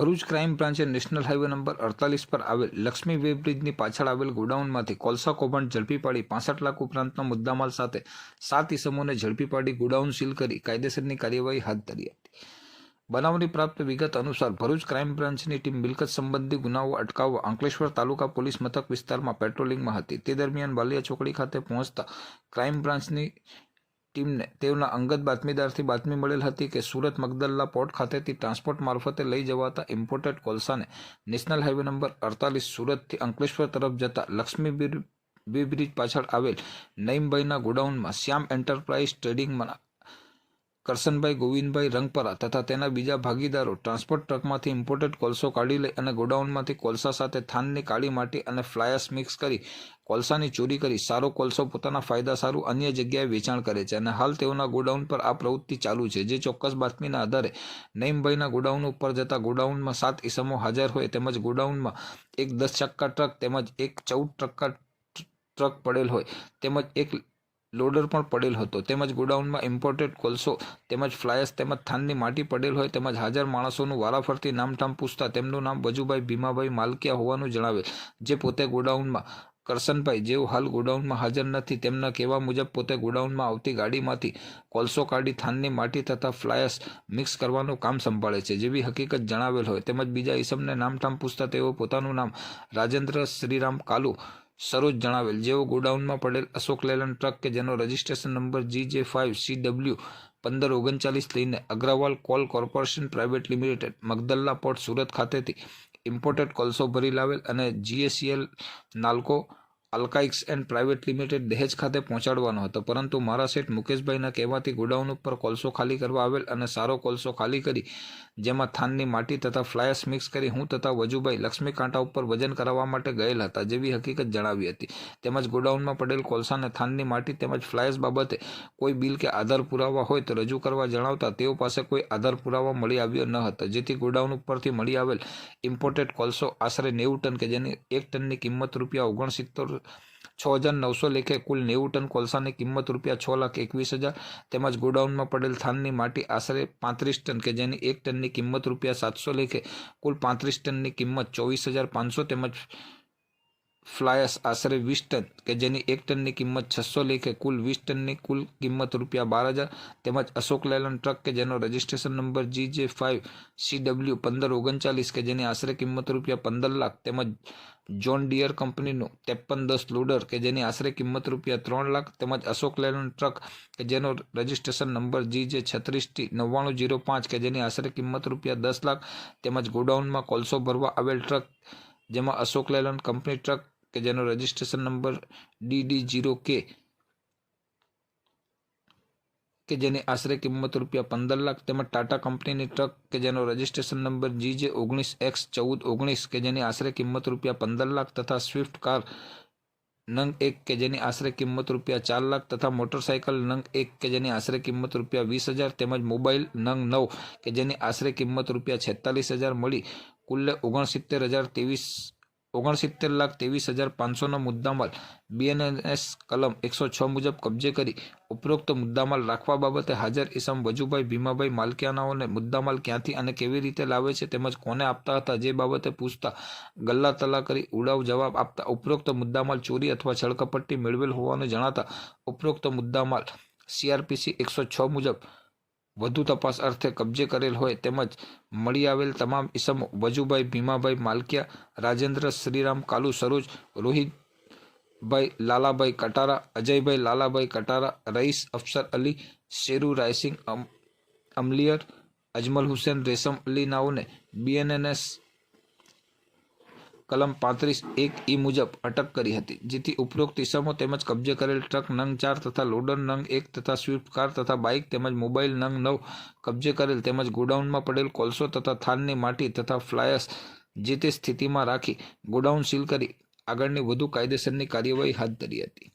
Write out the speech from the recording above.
Bharuch crime બ્રાન્ચે national highway number અડતાલીસ પર આવેલ લક્ષ્મી બ્રિજની પાછળ આવેલ ગોડાઉનમાંથી કોલસા કૌભાંડ ઝડપી પાડી પાસઠ લાખ ઉપરાંતના મુદ્દામાલ સાથે સાત ઇસમોને ઝડપી પાડી ગોડાઉન સીલ કરી કાયદેસરની કાર્યવાહી હાથ ધરી હતી. બનાવની પ્રાપ્ત વિગત અનુસાર ભરૂચ ક્રાઇમ બ્રાન્ચની ટીમ મિલકત સંબંધી ગુનાઓ અટકાવવા અંકલેશ્વર તાલુકા પોલીસ મથક વિસ્તારમાં પેટ્રોલિંગમાં હતી. તે દરમિયાન બાલિયા ચોકડી ખાતે પહોંચતા ક્રાઇમ બ્રાન્ચની ટીમને તેઓના અંગત બાતમીદારથી બાતમી મળેલ હતી કે સુરત મગદલ્લા પોર્ટ ખાતેથી ટ્રાન્સપોર્ટ મારફતે લઈ જવાતા ઇમ્પોર્ટેડ કોલસાને નેશનલ હાઈવે નંબર અડતાલીસ સુરતથી અંકલેશ્વર તરફ જતા લક્ષ્મી બી બ્રિજ પાછળ આવેલ નઈમભાઈના ગોડાઉનમાં શ્યામ એન્ટરપ્રાઇઝ ટ્રેડિંગમાં કરશનભાઈ, ગોવિંદભાઈ, રંગપરા તથા તેના બીજા ભાગીદારો ટ્રાન્સપોર્ટ ટ્રકમાંથી ઇમ્પોર્ટેડ કોલસો કાઢી લઈ અને ગોડાઉનમાંથી કોલસા સાથે થાનની કાળી માટી અને ફ્લાયર્સ મિક્સ કરી કોલસાની ચોરી કરી. સારો કોલસો પોતાના ફાયદા સારું અન્ય જગ્યાએ વેચાણ કરે છે અને હાલ તેઓના ગોડાઉન પર આ પ્રવૃત્તિ ચાલુ છે, જે ચોક્કસ બાતમીના આધારે નઈમભાઈના ગોડાઉન ઉપર જતા ગોડાઉનમાં સાત ઇસમો હાજર હોય તેમજ ગોડાઉનમાં એક દસ ચક્કા ટ્રક તેમજ એક ચૌદ ટક્કા ટ્રક પડેલ હોય તેમજ એક લોડર પણ પડેલ હતો. તેમજ ગોડાઉનમાં ઇમ્પોર્ટેડ કોલસો તેમજ ફ્લાયર્સ તેમજ થાનની માટી પડેલ હોય તેમજ હાજર માણસોનું વારાફરતી નામઠામ પૂછતા તેમનું નામ બજુભાઈ ભીમાભાઈ માલકિયા હોવાનું જણાવેલ. જે પોતે ગોડાઉનમાં, કરશનભાઈ, જેઓ હાલ ગોડાઉનમાં હાજર નથી, તેમના કહેવા મુજબ પોતે ગોડાઉનમાં આવતી ગાડીમાંથી કોલસો કાઢી થાનની માટી તથા ફ્લાયર્સ મિક્સ કરવાનું કામ સંભાળે છે, જેવી હકીકત જણાવેલ હોય. તેમજ બીજા ઈસમને નામઠામ પૂછતા તેઓ પોતાનું નામ રાજેન્દ્ર શ્રીરામ કાલુ સરોજ જણાવેલ, જેઓ ગોડાઉનમાં પડેલ અશોક લેલન ટ્રક કે જેનો રજિસ્ટ્રેશન નંબર જી જે ફાઇવ સી ડબલ્યુ પંદર ઓગણચાલીસ લઈને Agrawal coal corporation private limited, Magdalla port Surat ખાતેથી ઇમ્પોર્ટેડ કોલસો ભરી લાવેલ અને જીએસીએલ નાલ્કો અલ્કાઇક્સ એન્ડ પ્રાઇવેટ લિમિટેડ દહેજ ખાતે પહોંચાડવાનો હતો. પરંતુ મારા શેઠ મુકેશભાઈના કહેવાથી ગોડાઉન ઉપર કોલસો ખાલી કરવા આવેલ અને સારો કોલસો ખાલી કરી, જેમાં થાનની માટી તથા ફ્લાયર્સ મિક્સ કરી હું તથા વજુભાઈ લક્ષ્મી કાંટા ઉપર વજન કરાવવા માટે ગયેલ હતા, જેવી હકીકત જણાવી હતી. તેમજ ગોડાઉનમાં પડેલ કોલસાને થાનની માટી તેમજ ફ્લાયર્સ બાબતે કોઈ બિલ કે આધાર પુરાવા હોય તો રજૂ કરવા જણાવતા તેઓ પાસે કોઈ આધાર પુરાવા મળી આવ્યો ન હતો, જેથી ગોડાઉન ઉપરથી મળી આવેલ ઇમ્પોર્ટેડ કોલસો આશરે નેવું ટન કે જેની એક ટનની કિંમત રૂપિયા ઓગણસિત્તેર છ હજાર નવસો લેખે કુલ નેવું ટન કોલસાની કિંમત રૂપિયા છ લાખ એકવીસ હજાર તેમજ ગોડાઉનમાં પડેલ થાનની માટી આશરે પાંત્રીસ ટન કે જેની એક ટનની કિંમત રૂપિયા સાતસો લેખે કુલ પાંત્રીસ ટનની કિંમત ચોવીસ હજાર પાંચસો તેમજ ફ્લાયર્સ આશરે વીસ ટન, કે જેની એક ટનની કિંમત છસો લેખે કુલ વીસ ટનની કુલ કિંમત રૂપિયા બાર હજાર. તેમજ અશોક લેલન ટ્રક, કે જેનો રજિસ્ટ્રેશન નંબર જી જે ફાઇવ સી ડબલ્યુ પંદર ઓગણચાલીસ, કે જેની આશરે કિંમત રૂપિયા પંદર લાખ. તેમજ જોન ડિયર કંપનીનું ત્રેપન દસ લોડર, કે જેની આશરે કિંમત રૂપિયા ત્રણ લાખ. તેમજ અશોક લેલન ટ્રક, કે જેનો રજિસ્ટ્રેશન નંબર જી જે છત્રીસ ટી નવ્વાણું જીરો પાંચ, કે જેની આશરે કિંમત રૂપિયા દસ લાખ. તેમજ ગોડાઉનમાં કોલસો ભરવા આવેલ ટ્રક જેમાં અશોક લેલન કંપની ટ્રક કે જેનો રજિસ્ટ્રેશન નંબર ડીડી જીરો કે કે જેની આશરે કિંમત રૂપિયા પંદર લાખ તેમજ ટાટા કંપનીની ટ્રક કે જેનો રજિસ્ટ્રેશન નંબર જી જે ઓગણીસ એક્સ ચૌદ ઓગણીસ કે જેની આશરે કિંમત રૂપિયા પંદર લાખ તથા સ્વિફ્ટ કાર નંગ એક કે જેની આશરે કિંમત રૂપિયા ચાર લાખ તથા મોટરસાયકલ નંગ એક કે જેની આશરે કિંમત રૂપિયા વીસ હજાર તેમજ મોબાઈલ નંગ નવ કે જેની આશરે કિંમત રૂપિયા છેતાલીસ હજાર મળી. કુલ્લે ઓગણસિત્તેર હજાર ત્રેવીસ, ઓગણસિત્તેર લાખ ત્રેવીસ હજાર પાંચસોનો મુદ્દામાલ બીએનએસ કલમ એકસો છ મુજબ કબજે કરી ઉપરોક્ત મુદ્દામાલ રાખવા બાબતે હાજર ઇસમ વજુભાઈ ભીમાભાઈ માલકિયાનાઓને મુદ્દામાલ ક્યાંથી અને કેવી રીતે લાવે છે તેમજ કોને આપતા હતા જે બાબતે પૂછતા ગલ્લા તલા કરી ઉડાવ જવાબ આપતા ઉપરોક્ત મુદ્દામાલ ચોરી અથવા છળકપટ્ટી મેળવેલ હોવાનું જણાતા ઉપરોક્ત મુદ્દામાલ સીઆરપીસી એકસો છ મુજબ વધુ તપાસ અર્થે કબજે કરેલ હોય તેમજ મળી આવેલ તમામ ઇસમો વજુભાઈ ભીમાભાઈ માલકિયા, રાજેન્દ્ર શ્રીરામ કાલુ સરોજ, રોહિતભાઈ લાલાભાઈ કટારા, અજયભાઈ લાલાભાઈ કટારા, રઈસ અફસર અલી, શેરુ રાયસિંગ અમ, અમલિયર, અજમલ હુસેન રેશમ અલી નાઓને બીએનએનએસ કલમ પાંત્રીસ એક ઈ મુજબ અટક કરી હતી, જેથી ઉપરોક્ત ઇસમો તેમજ કબજે કરેલ ટ્રક નંગ ચાર તથા લોડર નંગ એક તથા સ્વિફ્ટ કાર તથા બાઇક તેમજ મોબાઈલ નંગ નવ કબજે કરેલ તેમજ ગોડાઉનમાં પડેલ કોલસો તથા થાનની માટી તથા ફ્લાયર્સ જે તે સ્થિતિમાં રાખી ગોડાઉન સીલ કરી આગળની વધુ કાયદેસરની કાર્યવાહી હાથ ધરી હતી.